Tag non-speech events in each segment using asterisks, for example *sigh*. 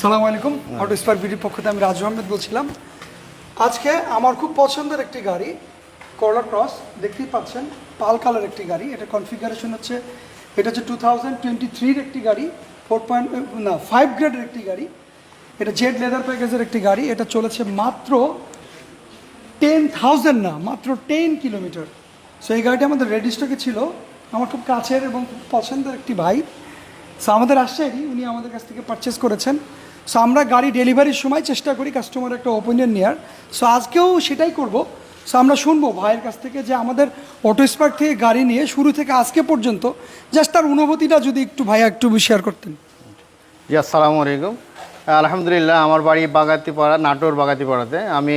সালামু আলাইকুম। Auto spark বিডির পক্ষ থেকে আমি রাজু আহমেদ বলছিলাম। আজকে আমার খুব পছন্দের একটি গাড়ি করলা ক্রস দেখতেই পাচ্ছেন, পাল কালার একটি গাড়ি। এটা কনফিগারেশন হচ্ছে, এটা হচ্ছে টু থাউজেন্ড টোয়েন্টি থ্রির একটি গাড়ি ফোর পয়েন্ট না ফাইভ গ্রেডের একটি গাড়ি। এটা জেড লেদার প্যাকেজের একটি গাড়ি। এটা চলেছে মাত্র টেন থাউজেন্ড না, মাত্র টেন কিলোমিটার সো এই গাড়িটি আমাদের রেডি স্টকে ছিল। আমার খুব কাছের এবং খুব পছন্দের একটি ভাই। সো আমাদের রাজশাহী, উনি আমাদের কাছ থেকে পারচেস করেছেন। সো আমরা গাড়ি ডেলিভারির সময় চেষ্টা করি কাস্টমার একটা ওপিনিয়ন নেওয়ার সো আজকেও সেটাই করব। সো আমরা শুনব ভাইয়ের কাছ থেকে যে আমাদের অটো স্পার্ক থেকে গাড়ি নিয়ে শুরু থেকে আজকে পর্যন্ত জাস্ট তার অনুভূতিটা যদি একটু ভাইয়া একটু শেয়ার করতেন। জি, আসসালামু আলাইকুম। আলহামদুলিল্লাহ, আমার বাড়ি বাগাতিপাড়া, নাটোর বাগাতিপাড়াতে। আমি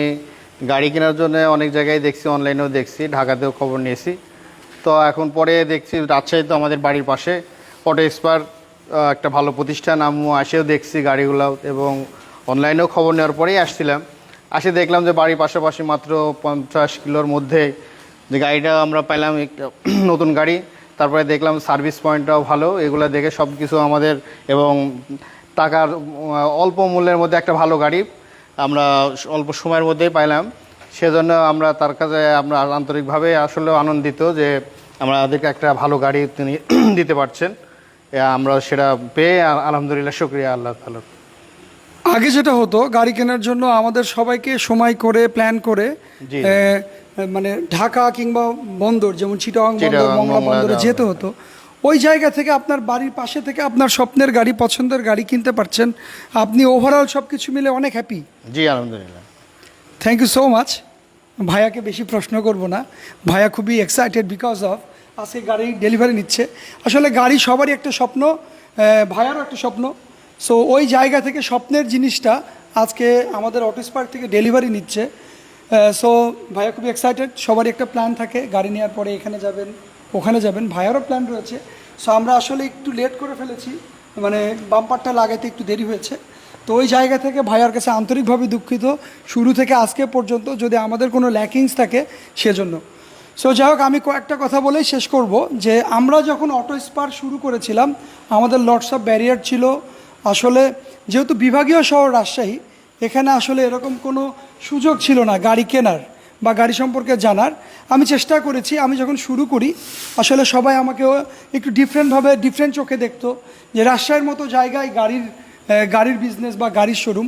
গাড়ি কেনার জন্য অনেক জায়গায় দেখছি অনলাইনেও দেখছি, ঢাকাতেও খবর নিয়েছি। তো, এখন পরে দেখছি রাজশাহী তো আমাদের বাড়ির পাশে অটো এক্সপার একটা ভালো প্রতিষ্ঠান আমি আসেও দেখছি গাড়িগুলো এবং অনলাইনেও খবর নেওয়ার পরেই আসছিলাম। আসে দেখলাম যে বাড়ির পাশাপাশি মাত্র পঞ্চাশ কিলোর মধ্যে যে গাড়িটা আমরা পেলাম, একটা *clears throat* নতুন গাড়ি। তারপরে দেখলাম সার্ভিস পয়েন্টটাও ভালো, এগুলো দেখে সব কিছু আমাদের এবং টাকার অল্প মূল্যের মধ্যে একটা ভালো গাড়ি আমরা অল্প সময়ের মধ্যেই পাইলাম। সেজন্য আমরা তার কাছে আমরা আন্তরিকভাবে আসলে আনন্দিত যে আমাদেরকে একটা ভালো গাড়ি তিনি *clears throat* দিতে পারছেন। আমরা সেটা পেয়ে আলহামদুলিল্লাহ শুক্রিয়া আল্লাহ তালার আগে যেটা হতো গাড়ি কেনার জন্য আমাদের সবাইকে সময় করে প্ল্যান করে মানে ঢাকা কিংবা বন্দর যেমন চিটাং বন্দর মংলা মংলা বন্দরে যেতে হতো ওই জায়গা থেকে আপনার বাড়ির পাশে থেকে আপনার স্বপ্নের গাড়ি পছন্দের গাড়ি কিনতে পারছেন। আপনি ওভারঅল সব কিছু মিলে অনেক হ্যাপি জি আলহামদুলিল্লাহ। থ্যাংক ইউ সো মাচ ভাইয়াকে বেশি প্রশ্ন করব না। ভাইয়া খুবই এক্সাইটেড বিকজ অফ আজকে গাড়ি ডেলিভারি নিচ্ছে। আসলে গাড়ি সবারই একটা স্বপ্ন ভাইয়ারও একটা স্বপ্ন। সো ওই জায়গা থেকে স্বপ্নের জিনিসটা আজকে আমাদের অটোস পার্ক থেকে ডেলিভারি নিচ্ছে। সো ভাইয়া খুবই এক্সাইটেড সবারই একটা প্ল্যান থাকে। গাড়ি নেওয়ার পরে এখানে যাবেন, ওখানে যাবেন। ভাইয়ারও প্ল্যান রয়েছে। সো আমরা আসলে একটু লেট করে ফেলেছি। মানে বাম্পারটা লাগাইতে একটু দেরি হয়েছে। তো ওই জায়গা থেকে ভাইয়ার কাছে আন্তরিকভাবে দুঃখিত। শুরু থেকে আজকে পর্যন্ত যদি আমাদের কোনো ল্যাকিংস থাকে, সেজন্য। সো যাই হোক আমি কয়েকটা কথা বলেই শেষ করব যে আমরা যখন অটো স্পার শুরু করেছিলাম, আমাদের লটস অফ ব্যারিয়ার ছিল। আসলে যেহেতু বিভাগীয় শহর রাজশাহী, এখানে আসলে এরকম কোনো সুযোগ ছিল না গাড়ি কেনার বা গাড়ি সম্পর্কে জানার। আমি চেষ্টা করেছি, আমি যখন শুরু করি, আসলে সবাই আমাকে একটু ডিফারেন্টভাবে ডিফারেন্ট চোখে দেখতো যে রাজশাহীর মতো জায়গায় গাড়ির গাড়ির বিজনেস বা গাড়ির শোরুম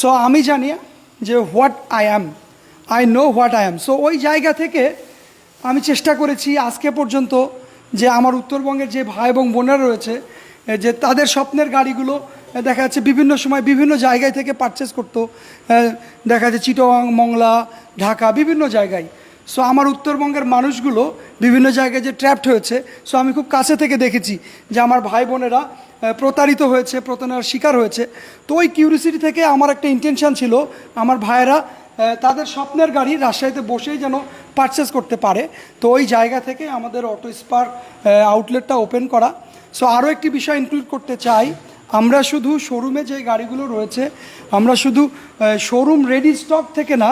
সো আমি জানি যে what I am I know what I am so ওই জায়গা থেকে আমি চেষ্টা করেছি আজকে পর্যন্ত যে আমার উত্তরবঙ্গের যে ভাই এবং বোনেরা রয়েছে যে তাদের স্বপ্নের গাড়িগুলো দেখা যাচ্ছে বিভিন্ন সময় বিভিন্ন জায়গায় থেকে পারচেস করতো দেখা যাচ্ছে চিটং মংলা, ঢাকা, বিভিন্ন জায়গায়। সো আমার উত্তরবঙ্গের মানুষগুলো বিভিন্ন জায়গায় যে ট্র্যাপড হয়েছে সো আমি খুব কাছে থেকে দেখেছি যে আমার ভাই বোনেরা প্রতারিত হয়েছে, প্রতারণার শিকার হয়েছে। তো ওই কিউরিসিটি থেকে আমার একটা ইন্টেনশন ছিল, আমার ভাইয়েরা তাদের স্বপ্নের গাড়ি রাজশাহীতে বসেই যেন পারচেস করতে পারে। তো ওই জায়গা থেকে আমাদের অটো স্পার্ক আউটলেটটা ওপেন করা। সো আরও একটি বিষয় ইনক্লুড করতে চাই। আমরা শুধু শোরুমে যে গাড়িগুলো রয়েছে, আমরা শুধু শোরুম রেডি স্টক থেকে না,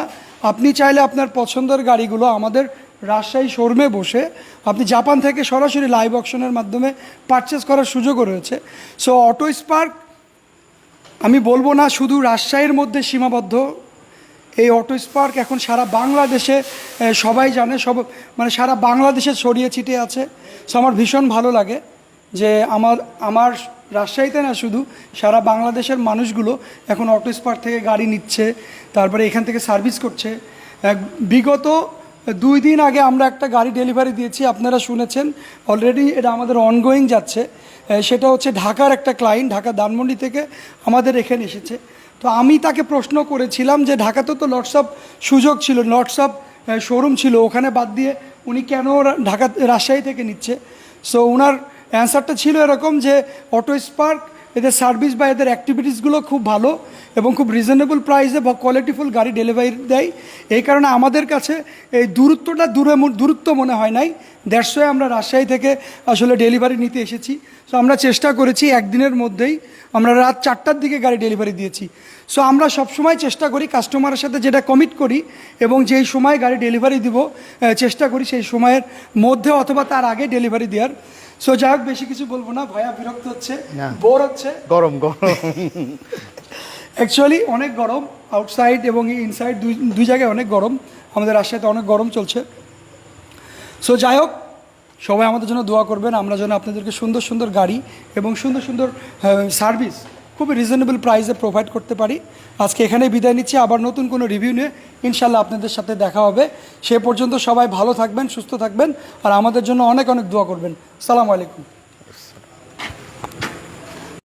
আপনি চাইলে আপনার পছন্দের গাড়িগুলো আমাদের রাজশাহী শোরুমে বসে, আপনি জাপান থেকে সরাসরি লাইভ অকশনের মাধ্যমে পারচেস করার সুযোগও রয়েছে। সো অটো স্পার্ক আমি বলব না, শুধু রাজশাহীর মধ্যে সীমাবদ্ধ এই অটো স্পার্ক এখন সারা বাংলাদেশে সবাই জানে, সব মানে সারা বাংলাদেশে ছড়িয়ে ছিটিয়ে আছে। সো আমার ভীষণ ভালো লাগে যে আমার আমার রাজশাহীতে না শুধু, সারা বাংলাদেশের মানুষগুলো এখন অটো স্পার্ক থেকে গাড়ি নিচ্ছে, তারপরে এখান থেকে সার্ভিস করছে। বিগত দুই দিন আগে আমরা একটা গাড়ি ডেলিভারি দিয়েছি, আপনারা শুনেছেন, অলরেডি এটা আমাদের অনগোয়িং যাচ্ছে। সেটা হচ্ছে ঢাকার একটা ক্লায়েন্ট ঢাকা ধানমন্ডি থেকে আমাদের এখানে এসেছে। তো আমি তাকে প্রশ্ন করেছিলাম যে ঢাকাতে তো লটসঅপ সুযোগ ছিল লটসঅপ শোরুম ছিল, ওখানে বাদ দিয়ে উনি কেন ঢাকা, রাজশাহী থেকে নিচ্ছে? সো ওনার অ্যান্সারটা ছিল এরকম যে অটো স্পার্ক এদের সার্ভিস বা এদের অ্যাক্টিভিটিসগুলো খুব ভালো এবং খুব রিজনেবল প্রাইসে বা কোয়ালিটিফুল গাড়ি ডেলিভারি দেয়। এই কারণে আমাদের কাছে এই দূরত্বটা দূরে দূরত্ব মনে হয় নাই। দেড়শোয় আমরা রাজশাহী থেকে আসলে ডেলিভারি নিতে এসেছি। সো আমরা চেষ্টা করেছি একদিনের মধ্যেই আমরা রাত চারটার দিকে গাড়ি ডেলিভারি দিয়েছি। সো আমরা সবসময় চেষ্টা করি কাস্টমারের সাথে যেটা কমিট করি এবং যেই সময় গাড়ি ডেলিভারি দিব চেষ্টা করি সেই সময়ের মধ্যে অথবা তার আগে ডেলিভারি দেওয়ার। সো যাই হোক বেশি কিছু বলব না ভয়া বিরক্ত হচ্ছে। বোর হচ্ছে। গরম গরম। অ্যাকচুয়ালি অনেক গরম আউটসাইড এবং ইনসাইড দুই দুই জায়গায় অনেক গরম। আমাদের রাজশাহীতে অনেক গরম চলছে। সো যাই হোক সবাই আমাদের জন্য দোয়া করবেন আমরা যেন আপনাদেরকে সুন্দর সুন্দর গাড়ি এবং সুন্দর সুন্দর সার্ভিস খুবই রিজনেবল প্রাইসে প্রোভাইড করতে পারি। আজকে এখানেই বিদায় নিচ্ছি। আবার নতুন কোনো রিভিউ নিয়ে ইনশাল্লাহ আপনাদের সাথে দেখা হবে। সে পর্যন্ত সবাই ভালো থাকবেন, সুস্থ থাকবেন, আর আমাদের জন্য অনেক অনেক দোয়া করবেন। সালাম আলাইকুম।